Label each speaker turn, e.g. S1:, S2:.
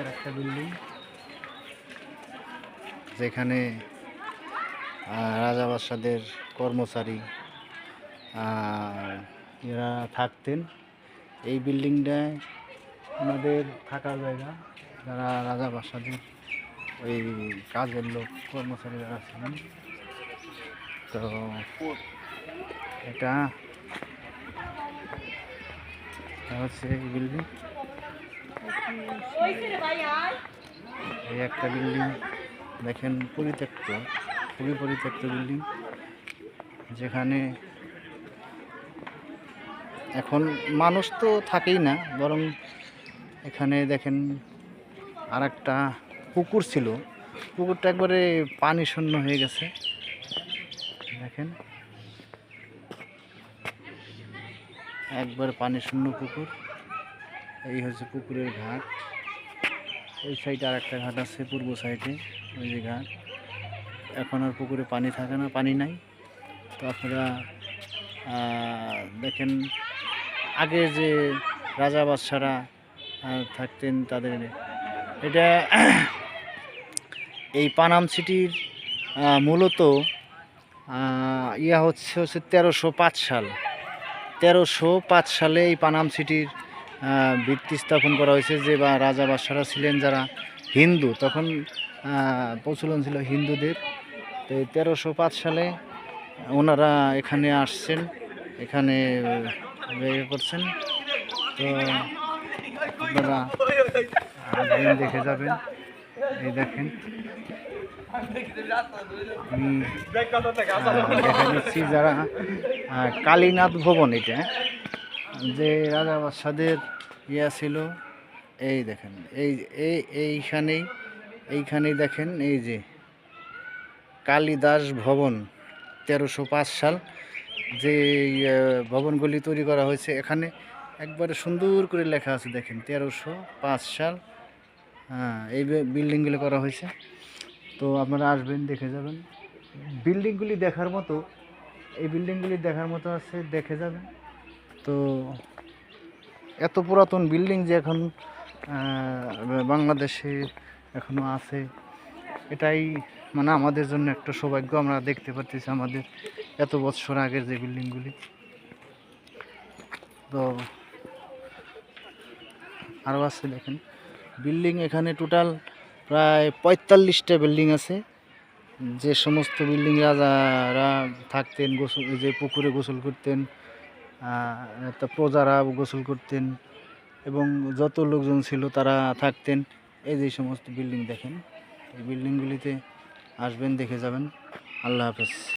S1: একটা বিল্ডিং। যেখানে রাজা বাদশাদের কর্মচারী এরা থাকতেন। এই বিল্ডিংটায় ওনাদের থাকার জায়গা, যারা রাজা বাদশাদের ওই কাজের লোক, কর্মচারী যারা ছিলেন। তো এটা হচ্ছে এই বিল্ডিং। এই একটা বিল্ডিং দেখেন পরিত্যক্ত, খুবই পরিত্যক্ত বিল্ডিং যেখানে এখন মানুষ তো থাকেই না, বরং এখানে দেখেন আর একটা পুকুর ছিল। পুকুরটা একবারে পানি শূন্য হয়ে গেছে। দেখেন। একবার পানি শূন্য পুকুর। এই হচ্ছে পুকুরের ঘাট। ওই সাইডে আর একটা ঘাট আছে পূর্ব সাইডে, ওই যে ঘাট। এখন আর পুকুরে পানি থাকে না, পানি নাই। তো আপনারা দেখেন, আগে যে রাজা বাদশারা থাকতেন তাদের, এটা এই পানাম সিটির মূলত ইয়া হচ্ছে হচ্ছে তেরোশো পাঁচ সাল। তেরোশো পাঁচ সালে এই পানাম সিটির ভিত্তি স্থাপন করা হয়েছে যে বা রাজা বাদশারা ছিলেন যারা হিন্দু, তখন প্রচলন ছিল হিন্দুদের। তো তেরোশো পাঁচ সালে ওনারা এখানে আসছেন, এখানে ইয়ে করছেন। তো আপনারা দেখে যাবেন। এই দেখেন। দেখা দিচ্ছি যারা কালীনাথ ভবন এটা যে রাজা বাদশাদের ইয়া ছিল, এই দেখেন, এই এই, এইখানেই এইখানেই দেখেন, এই যে কালিদাস ভবন তেরোশো পাঁচ সাল, যে ভবনগুলি তৈরি করা হয়েছে এখানে। একবারে সুন্দর করে লেখা আছে দেখেন, তেরোশো পাঁচ সাল হ্যাঁ এই বিল্ডিংগুলি করা হয়েছে। তো আপনারা আসবেন, দেখে যাবেন। বিল্ডিংগুলি দেখার মতো, এই বিল্ডিংগুলি দেখার মতো আছে, দেখে যাবেন। তো এত পুরাতন বিল্ডিং যে এখন বাংলাদেশে এখনও আছে, এটাই মানে আমাদের জন্য একটা সৌভাগ্য। আমরা দেখতে পাচ্ছি আমাদের এত বছর আগের যে বিল্ডিংগুলি। তো আরও আছে দেখেন। বিল্ডিং এখানে টোটাল প্রায় পঁয়তাল্লিশটা বিল্ডিং আছে। যে সমস্ত বিল্ডিং রাজারা থাকতেন, গোসল যে পুকুরে গোসল করতেন তা প্রজারা গোসল করতেন এবং যত লোকজন ছিল তারা থাকতেন। এই যে সমস্ত বিল্ডিং দেখেন, এই বিল্ডিংগুলিতে আসবেন, দেখে যাবেন। আল্লাহ হাফেজ।